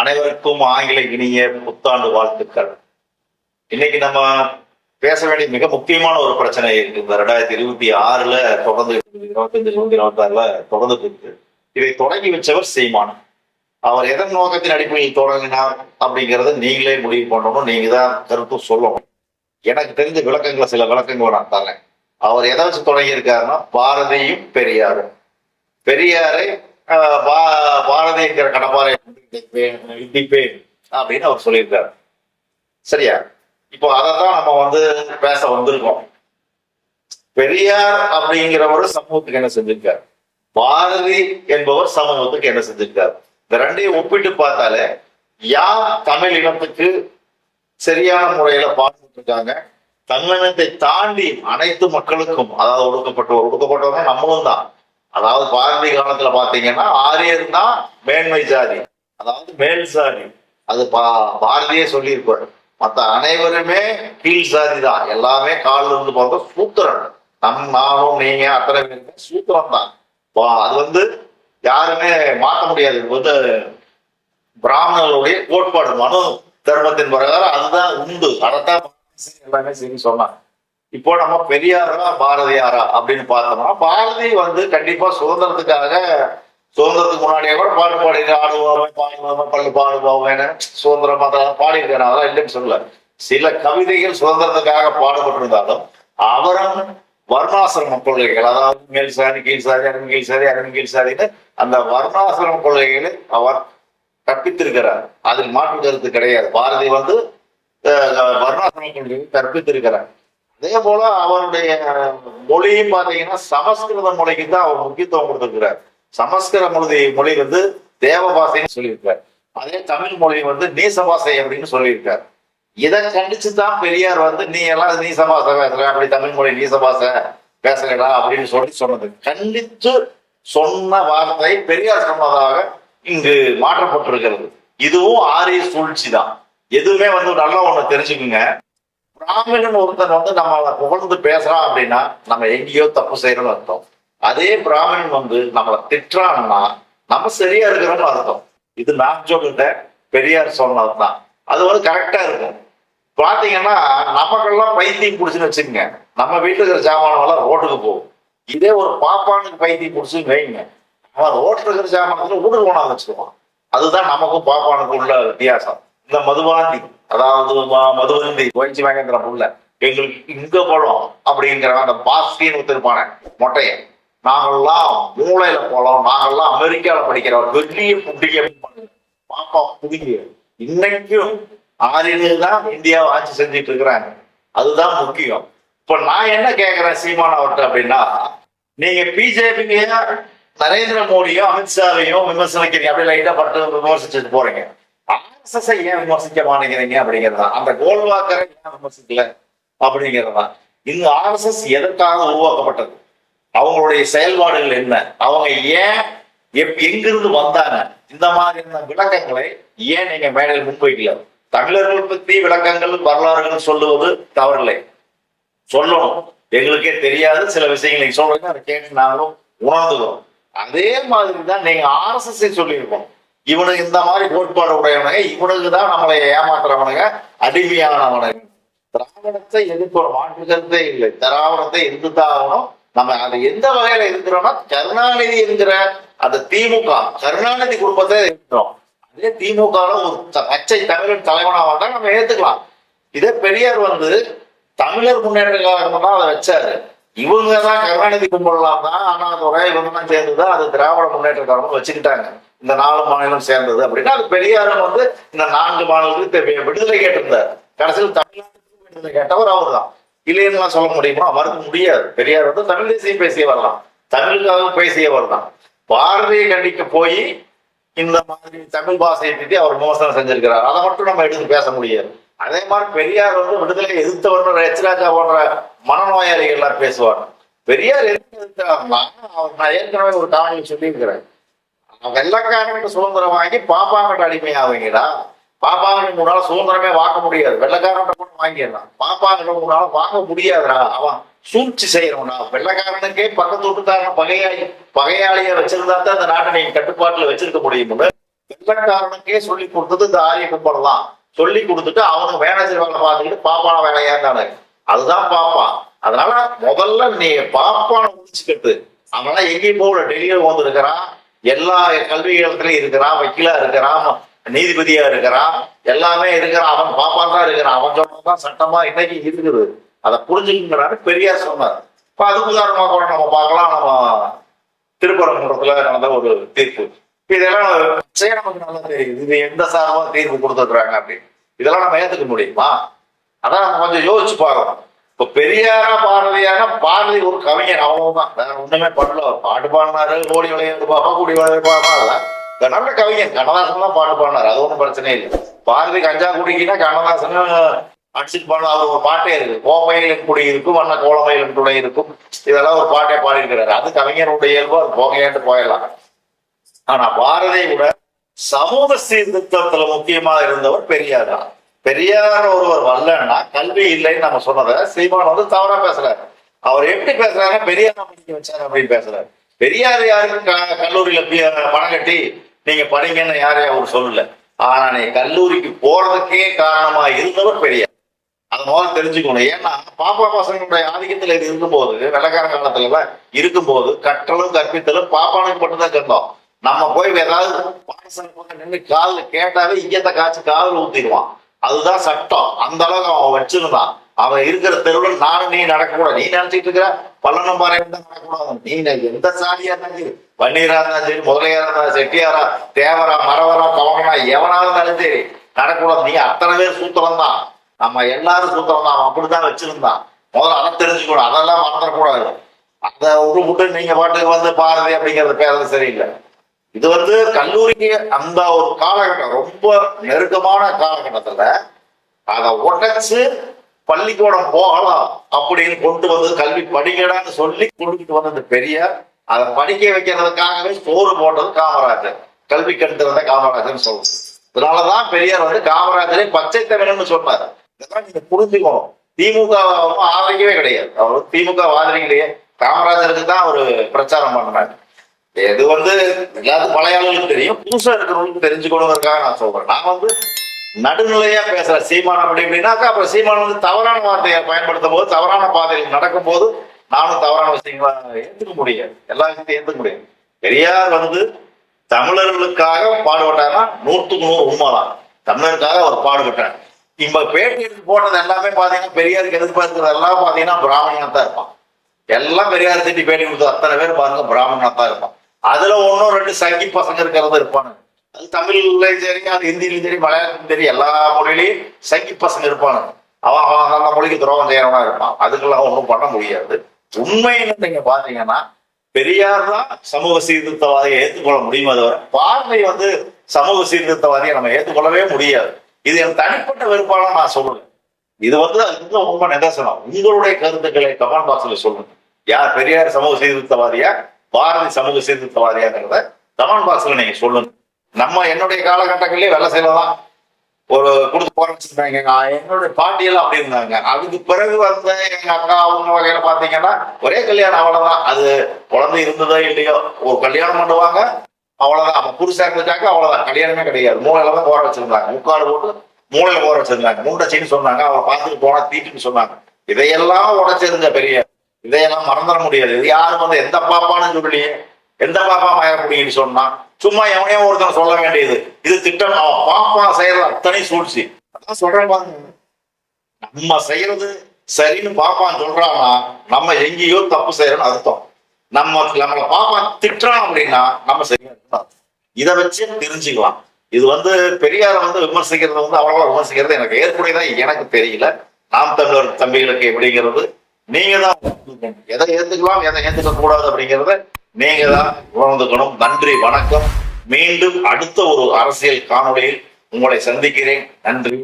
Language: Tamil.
அனைவருக்கும் ஆங்கில இனிய புத்தாண்டு வாழ்த்துக்கள். இன்னைக்கு நம்ம பேச வேண்டிய மிக முக்கியமான ஒரு பிரச்சனை இருக்கு. இந்த ரெண்டாயிரத்தி இருபத்தி ஆறுல தொடர்ந்து இருபத்தஞ்சு இருபத்தி இருபத்தி ஆறுல தொடர்ந்து இருக்கு. இதை தொடங்கி வச்சவர் சீமான். அவர் எதன் நோக்கத்தின் அடிப்படையில் தொடங்கினார் அப்படிங்கறத நீங்களே முடிவு பண்ணணும். நீங்க தான் கருத்தும் சொல்லணும். எனக்கு தெரிஞ்ச விளக்கங்களை சில விளக்கங்களை நான் தரேன். அவர் எதை வச்சு தொடங்கி இருக்காருன்னா பாரதியும் பெரியாரும். பெரியாரை பாரதி பா- பாரதிங்கிற கடப்பாறை அப்படின்னு அவர் சொல்லியிருக்காரு. சரியா? இப்போ அதை தான் நம்ம வந்து பேச வந்திருக்கோம். பெரியார் அப்படிங்கிறவர் சமூகத்துக்கு என்ன செஞ்சிருக்காரு? பாரதி என்பவர் சமூகத்துக்கு என்ன செஞ்சிருக்காரு? இந்த ரெண்டையும் ஒப்பிட்டு பார்த்தாலே யார் தமிழ் இனத்துக்கு சரியான முறையில பாடுபட்டு இருக்காங்க தாண்டி அனைத்து மக்களுக்கும் அதாவது ஒடுக்கப்பட்டவர் ஒடுக்கப்பட்டவங்க நம்மளும் தான் அதாவது பாரதி காலத்துல பாத்தீங்கன்னா ஆரியர் தான் மேன்மை சாதி. அதாவது மேல் சாதி. அது பா பாரதியே சொல்லியிருப்பாரு. மற்ற அனைவருமே கீழ் சாதி தான். எல்லாமே காலில் இருந்து பார்த்தா சூத்திரன். நம் நானும் நீங்க அத்தனை பேருமே சூத்திரம் தான். அது வந்து யாருமே மாற்ற முடியாது. வந்து பிராமணர்களுடைய கோட்பாடு மனு தர்மத்தின் பிரகாரம் அதுதான் உண்டு. அதைத்தான் எல்லாமே சரி சொன்னாங்க. இப்போ நம்ம பெரியாரா பாரதியாரா அப்படின்னு பார்த்தோம்னா பாரதி வந்து கண்டிப்பா சுதந்திரத்துக்காக சுதந்திரத்துக்கு முன்னாடியே கூட பாட்டு பாடிட்டு ஆடுவோம் பாடுவோம் பள்ளி பாடுவோம் சுதந்திரம் அதெல்லாம் பாடியிருக்காரு. அதெல்லாம் இல்லைன்னு சொல்லல. சில கவிதைகள் சுதந்திரத்துக்காக பாடுபட்டிருந்தாலும் அவரும் வர்ணாசிரம கொள்கைகள் அதாவது மேல் சாதி கீழ் சாதி அருண் கீழ் சாதி அருண் கீழ் சாதின்னு அந்த வர்ணாசிரம கொள்கைகளை அவர் கற்பித்திருக்கிறார். அதில் மாற்று கருத்து கிடையாது. பாரதி வந்து வர்ணாசிரம கொள்கையை கற்பித்திருக்கிறார். அதே போல அவருடைய மொழியும் பாத்தீங்கன்னா சமஸ்கிருத மொழிக்கு தான் அவர் முக்கியத்துவம் கொடுத்திருக்கிறார். சமஸ்கிருத மொழி மொழி வந்து தேவ பாஷைன்னு சொல்லியிருக்கார். அதே தமிழ் மொழி வந்து நீச பாஷை அப்படின்னு சொல்லியிருக்கார். இதை கண்டிச்சு தான் பெரியார் வந்து நீ எல்லாம் நீச பாஷை பேசுற அப்படி தமிழ் மொழி நீச பாஷை அப்படின்னு சொல்லி சொன்னது. கண்டித்து சொன்ன வார்த்தை பெரியார் சொன்னதாக இங்கு மாற்றப்பட்டிருக்கிறது. இதுவும் ஆரிய சூழ்ச்சி தான் எதுவுமே வந்து நல்லா ஒண்ணு தெரிஞ்சுக்குங்க. பிராமணன் ஒருத்தன் வந்து நம்ம புகழ்ந்து பேசுறான் அப்படின்னா நம்ம எங்கேயோ தப்பு செய்யறோம்னு அர்த்தம். அதே பிராமணன் வந்து நம்மளை திட்டுறான்னா நம்ம சரியா இருக்கிறோம்னு அர்த்தம். இது நான் சொல்லிட்ட பெரியார் சொன்னதுதான். அது வந்து கரெக்டா இருக்கும். பாத்தீங்கன்னா நமக்கெல்லாம் பைத்தியம் பிடிச்சுன்னு வச்சுக்கோங்க. நம்ம வீட்டுல இருக்கிற சாமானெல்லாம் ரோட்டுக்கு போகும். இதே ஒரு பாப்பானுக்கு பைத்தியம் பிடிச்சுன்னு வைங்க. அவன் ரோட்டில் இருக்கிற சாமானத்துல வீட்டுக்கு கொண்டாந்து வச்சுக்குவான் அதுதான் நமக்கும் பாப்பானுக்கும் உள்ள வித்தியாசம். இந்த மதுவாந்தி அதாவது ம- மதுவந்தி கோயிச்சி வாங்கிற புள்ள. எங்களுக்கு இங்க பழம் அப்படிங்கிற அந்த பாஸ்கின்னு ஒருத்தருப்பான மொட்டைய. நாங்கெல்லாம் மூளையில போலாம் நாங்கெல்லாம் அமெரிக்கால படிக்கிறோம் வெள்ளிய புட்டிய பாப்பா புடிங்க இன்னைக்கும் ஆரியர்கள் தான் இந்தியாவை ஆட்சி செஞ்சுட்டு இருக்கிறாங்க. அதுதான் முக்கியம். இப்ப நான் என்ன கேக்குறேன் சீமான் அவர்கிட்ட அப்படின்னா நீங்க பிஜேபிங்க நரேந்திர மோடியோ அமித்ஷாவையும் விமர்சனிக்கிறீங்க அப்படி லைட்டா பட்டு விமர்சிச்சுட்டு போறீங்க. ஆர்எஸ்எஸ் ஏன் விமர்சிக்க மாட்டேங்கிறீங்க அப்படிங்கிறதா. அந்த கோல்வாக்கரை ஏன் விமர்சிக்கல? அப்படிங்கிறதா. இந்த ஆர்எஸ்எஸ் எதற்காக உருவாக்கப்பட்டது? அவங்களுடைய செயல்பாடுகள் என்ன? அவங்க ஏன் எப் எங்கிருந்து வந்தாங்க? இந்த மாதிரியான விளக்கங்களை ஏன் நீங்க மேடையில் முன்வைக்கல? தமிழர்கள் பத்தி விளக்கங்கள் வரலாறுகள் சொல்லுவது தவறில்லை. சொல்லணும். எங்களுக்கே தெரியாது. சில விஷயங்கள் நீங்க சொல்றீங்க அதை கேட்டு நாங்களும் உணர்ந்துக்கிறோம். அதே மாதிரி தான் நீங்க ஆர்எஸ்எஸ் சொல்லியிருக்கோம். இவனு இந்த மாதிரி கோட்பாடு உடையவனுங்க இவனுக்கு தான் நம்மளை ஏமாத்துறவனுங்க அடிமையானவனுங்க. திராவிடத்தை எதிர்க்கணும் ஒரு கருத்தே இல்லை. திராவிடத்தை எதிர்த்தாகணும் நம்ம அதை எந்த வகையில இருக்கிறோம்னா கருணாநிதி என்கிற அந்த திமுக கருணாநிதி குடும்பத்தை இருக்கிறோம் அதே திமுக ஒரு பச்சை தமிழன் தலைவனா வந்தா நம்ம ஏத்துக்கலாம். இதே பெரியார் வந்து தமிழர் முன்னேற்ற கழகம் தான் அதை வச்சாரு. இவங்க தான் கருணாநிதி கும்பலாம் தான் அண்ணாதுரை இவங்க தான் சேர்ந்துதான் அது திராவிட முன்னேற்ற கழகம் வச்சுக்கிட்டாங்க. இந்த நாலு மாநிலம் சேர்ந்தது அப்படின்னா அது பெரியாரும் வந்து இந்த நான்கு மாநிலத்துக்கு விடுதலை கேட்டிருந்தார். கடைசியில் தமிழ்நாட்டுக்கு விடுதலை கேட்டவர் அவர் தான் இல்லைன்னு சொல்ல முடியுமா? மறுக்க முடியாது. பெரியார் வந்து தமிழ் தேசியம் பேசியவர் தான் தமிழுக்காக பேசியவர் தான் பாரதியை கண்டிக்க போய் இந்த மாதிரி தமிழ் பாஷையை பத்தி அவர் விமர்சனம் செஞ்சிருக்கிறார். அதை மட்டும் நம்ம எடுத்து பேச முடியாது. அதே மாதிரி பெரியார் வந்து விடுதலை எதிர்த்தவர் எச்ராஜா போன்ற மனநோயாளிகள்லாம் பேசுவார். பெரியார் எதுக்கு எதிர்த்தாருன்னா அவர் நான் ஏற்கனவே ஒரு காணொலி சொல்லியிருக்கிறேன். வெள்ளக்காரனுக்கு சுதந்திரம் வாங்கி பாப்பாங்கிட்ட அடிமையாவீங்கடா. பாப்பாங்கிட்ட முன்னால சுதந்திரமே வாங்க முடியாது. வெள்ளக்காரன்ட்ட கூட வாங்கிடலாம். பாப்பாங்கிட்ட முன்னால வாங்க முடியாதுடா. அவன் சூழ்ச்சி செய்யறவனா வெள்ளக்காரனுக்கே பக்கத்து வீட்டுக்காரன் பகையாளி பகையாளிய வச்சிருந்தா தான் அந்த நாட்டை நீங்க கட்டுப்பாட்டுல வச்சிருக்க முடியும்னு வெள்ளக்காரனுக்கே சொல்லி கொடுத்தது இந்த ஆரிய கும்பல் தான். சொல்லி கொடுத்துட்டு அவனுக்கு மேனேஜர் வேலை பார்த்துக்கிட்டு பாப்பான வேலையா இருந்தானு. அதுதான் பாப்பான் அதனால முதல்ல நீ பாப்பான முடிச்சுக்கிட்டு அவனா எங்கேயும் போகல. டெல்லியில வந்திருக்கிறான் எல்லா கல்வி இருக்கிறான் வக்கீலா இருக்கிறான் நீதிபதியா இருக்கிறான் எல்லாமே இருக்கிறான் அவன் பாப்பா தான் இருக்கிறான் அவன் சொன்னதான் சட்டமா இன்னைக்கு இருக்குது. அதை புரிஞ்சுக்கிறாரு பெரியார் சொன்னார். இப்ப அது உதாரணமா கூட நம்ம பார்க்கலாம். நம்ம திருப்பரங்குன்றத்துல நடந்த ஒரு தீர்ப்பு. இதெல்லாம் நமக்கு நல்லா தெரியுது. இது எந்த சார்பா தீர்ப்பு கொடுத்துருக்குறாங்க அப்படின்னு. இதெல்லாம் நம்ம ஏத்துக்க முடியுமா? அதான் நம்ம கொஞ்சம் யோசிச்சு பார்க்கணும். இப்ப பெரியாரா பாரதியாரா பாரதி ஒரு கவிஞர் அவ்வளவுதான். வேற ஒண்ணுமே பண்ணல. அவர் பாட்டு பாடினாரு ஓடி விளையாடு பாப்பா கூடி விளையாடு பாடினால நல்ல கவிஞர் கண்ணதாசன் தான் பாட்டு பாடினாரு. அது ஒன்றும் பிரச்சனை இல்லை. பாரதி கஞ்சா குடிக்கினா கண்ணதாசன் அடிச்சுட்டு பாடலாம் அவர் ஒரு பாட்டே இருக்கு. கோமையிலும் குடி இருக்கும் வண்ண கோலமையிலும் துணை இருக்கும். இதெல்லாம் ஒரு பாட்டே பாடியிருக்கிறாரு. அது கவிஞருடைய இயல்பு அது போகையாண்டு போயிடலாம். ஆனா பாரதியை விட சமூக சீர்திருத்தத்துல முக்கியமா இருந்தவர் பெரியார் தான். பெரியார் ஒருவர் வரலன்னா கல்வி இல்லைன்னு நம்ம சொன்னதை சீமான் வந்து தவறா பேசுறாரு. அவர் எப்படி பேசுறாரு பெரியார் தான் வச்சாரு அப்படின்னு பேசுறாரு. பெரியார் யாருக்கு க- கல்லூரியில பணம் கட்டி நீங்க படிங்கன்னு யாரையும் அவர் சொல்லல. ஆனா நீ கல்லூரிக்கு போறதுக்கே காரணமா இருந்தவர் பெரியார். அதை முதல்ல தெரிஞ்சுக்கணும். ஏன்னா பாப்பா பசங்களுடைய ஆதிக்கத்துல இது இருக்கும்போது வெள்ளக்கார காலத்துல எல்லாம் இருக்கும்போது கற்றலும் கற்பித்தலும் பாப்பானுக்கு மட்டும்தான் கண்டோம் நம்ம போய் ஏதாவது பாடசாலை நின்று காதுல கேட்டாவே ஈயத்தை காய்ச்சி காதல் ஊத்திடுவான். அதுதான் சட்டம். அந்த அளவுக்கு அவன் வச்சிருந்தான். அவன் இருக்கிற தெருவில் நானும் நீ நடக்கக்கூடாது. நீ நினைச்சிட்டு இருக்கிற பல்லனம் பாறை தான் நடக்கக்கூடாது. நீ எந்த சாதியா இருந்தாலும் சரி. வன்னியரா இருந்தாலும் சரி முதலையா இருந்தாலும் செட்டியாரா தேவரா மரவரா கவனமா எவனா இருந்தாலும் சரி நடக்கக்கூடாது. நீ அத்தனை பேர் சூத்திரம் தான் நம்ம எல்லாரும் சூத்திரம் தான் அவன் அப்படிதான் வச்சிருந்தான். முதல்ல அதை தெரிஞ்சுக்கணும். அதெல்லாம் மறந்துடக்கூடாது. அந்த ஒரு விட்டு நீங்க பாட்டுக்கு வந்து பாரதி அப்படிங்கறது பேரது சரியில்லை. இது வந்து கல்லூரிக்கு அந்த ஒரு காலகட்டம் ரொம்ப நெருக்கமான காலகட்டத்துல அதை உடைச்சு பள்ளிக்கூடம் போகலாம் அப்படின்னு கொண்டு வந்து கல்வி படிக்கடான்னு சொல்லி கொடுத்துட்டு வந்தது பெரியார். அதை படிக்க வைக்கிறதுக்காகவே சோறு போட்டது காமராஜர். கல்வி கட்டுறத காமராஜர் சொல்றது இதனாலதான் பெரியார் வந்து காமராஜரை பச்சை தமிழன்னு சொன்னார். இதெல்லாம் நீங்க புரிஞ்சுக்கணும். திமுக ஆதரிக்கவே கிடையாது. அவர் திமுக ஆதரிக்கலையே. காமராஜருக்கு தான் ஒரு பிரச்சாரம் பண்ணாரு. இது வந்து எல்லாத்துக்கும் பழைய ஆளுகளுக்கு தெரியும். புதுசா இருக்கிறவங்களுக்கு தெரிஞ்சுக்கணுங்கிறதுக்காக நான் சொல்றேன். நான் வந்து நடுநிலையா பேசுறேன். சீமான் அப்படி இப்படின்னாக்கா அப்புறம் சீமான் வந்து தவறான வார்த்தையை பயன்படுத்தும் போது தவறான பாதையில் நடக்கும் போது நானும் தவறான விஷயங்களா ஏத்துக்க முடியாது. எல்லா விஷயத்தையும் ஏத்துக்க முடியாது. பெரியார் வந்து தமிழர்களுக்காக பாடுபட்டாங்கன்னா நூற்றுக்கு நூறு உண்மைதான். தமிழருக்காக அவர் பாடுபட்டார். இப்ப பேட்டி எடுத்து எல்லாமே பாத்தீங்கன்னா பெரியாருக்கு எதிர்பார்க்கிறது எல்லாம் பாத்தீங்கன்னா பிராமணனா தான் இருப்பான். எல்லாம் பெரியார் திட்டி பேட்டி கொடுத்து அத்தனை பேர் பாருங்க பிராமணனா தான் இருப்பான். அதுல ஒன்னும் ரெண்டு சங்கி பசங்க இருக்கிறது இருப்பானு அது தமிழ்லயும் சரி அது ஹிந்திலையும் சரி மலையாளத்திலும் சரி எல்லா மொழியிலையும் சங்கி பசங்க இருப்பானு அவன் அவன் அந்த மொழிக்கு துரோகம் செய்யறவனா இருப்பான். அதுக்கெல்லாம் ஒன்றும் பண்ண முடியாது. உண்மைன்னு நீங்க பாத்தீங்கன்னா பெரியார் தான் சமூக சீர்திருத்தவாதியை ஏற்றுக்கொள்ள முடியுமே தவிர பார்வை வந்து சமூக சீர்திருத்தவாதியை நம்ம ஏற்றுக்கொள்ளவே முடியாது. இது என் தனிப்பட்ட வெறுப்பால நான் சொல்லுவேன் இது வந்து அதுக்கு ரொம்ப உண்மை நிதர்சனம் உங்களுடைய கருத்துக்களை கமெண்ட் பாக்ஸ்ல சொல்லுங்க. யார் பெரியார் சமூக சீர்திருத்தவாதியா பாரதி சமூக சீர்திருத்தவாதியாங்கிறத கமெண்ட் பாக்ஸ்ல நீங்க சொல்லுங்க. நம்ம என்னுடைய காலகட்டங்களிலே வேலை தான் ஒரு கொடுத்து போற என்னுடைய பாட்டியெல்லாம் அப்படி இருந்தாங்க. அதுக்கு பிறகு வந்த எங்க அக்கா அவங்க வகையில பாத்தீங்கன்னா ஒரே கல்யாணம் அவ்வளவுதான். அது குழந்தை இருந்ததோ இல்லையோ ஒரு கல்யாணம் பண்ணுவாங்க அவ்வளவுதான். அவன் புருஷா இருந்துட்டாக்க அவ்வளவுதான். கல்யாணமே கிடையாது. மூளையில தான் போற வச்சிருந்தாங்க. முக்காடு போட்டு மூளையில போற வச்சிருந்தாங்க. மூண்டச்சின்னு சொன்னாங்க. அவளை பார்த்துட்டு போனா தீட்டுன்னு சொன்னாங்க. இதையெல்லாம் உடச்சிருந்த பெரிய இதையெல்லாம் மறந்துட முடியாது. இது யாரும் வந்து எந்த பாப்பான்னு சொல்லி எந்த பாப்பா மய முடியும்னு சொன்னா சும்மா எவனையோ ஒருத்தன் சொல்ல வேண்டியது. இது திட்டம். அவன் பாப்பா செய்யறது அத்தனை சூழ்ச்சி. அதான் சொல்றேன் நம்ம செய்யறது சரின்னு பாப்பான் சொல்றான்னா நம்ம எங்கேயோ தப்பு செய்யறோம்னு அர்த்தம். நம்ம நம்மள பாப்பான் திட்டுறான் அப்படின்னா நம்ம செய்யணும் இதை வச்சு தெரிஞ்சுக்கலாம். இது வந்து பெரியார வந்து விமர்சிக்கிறது வந்து அவ்வளவா விமர்சிக்கிறது எனக்கு ஏற்புடையதான் எனக்கு தெரியல. நாம் தமிழர் தம்பிகளுக்கு எப்படிங்கிறது நீங்க தான் எதை ஏத்துக்கலாம் எதை ஏத்துக்க கூடாது அப்படிங்கறத நீங்க தான் உணர்ந்துக்கணும். நன்றி வணக்கம். மீண்டும் அடுத்த ஒரு அரசியல் காணொளியில் உங்களை சந்திக்கிறேன். நன்றி.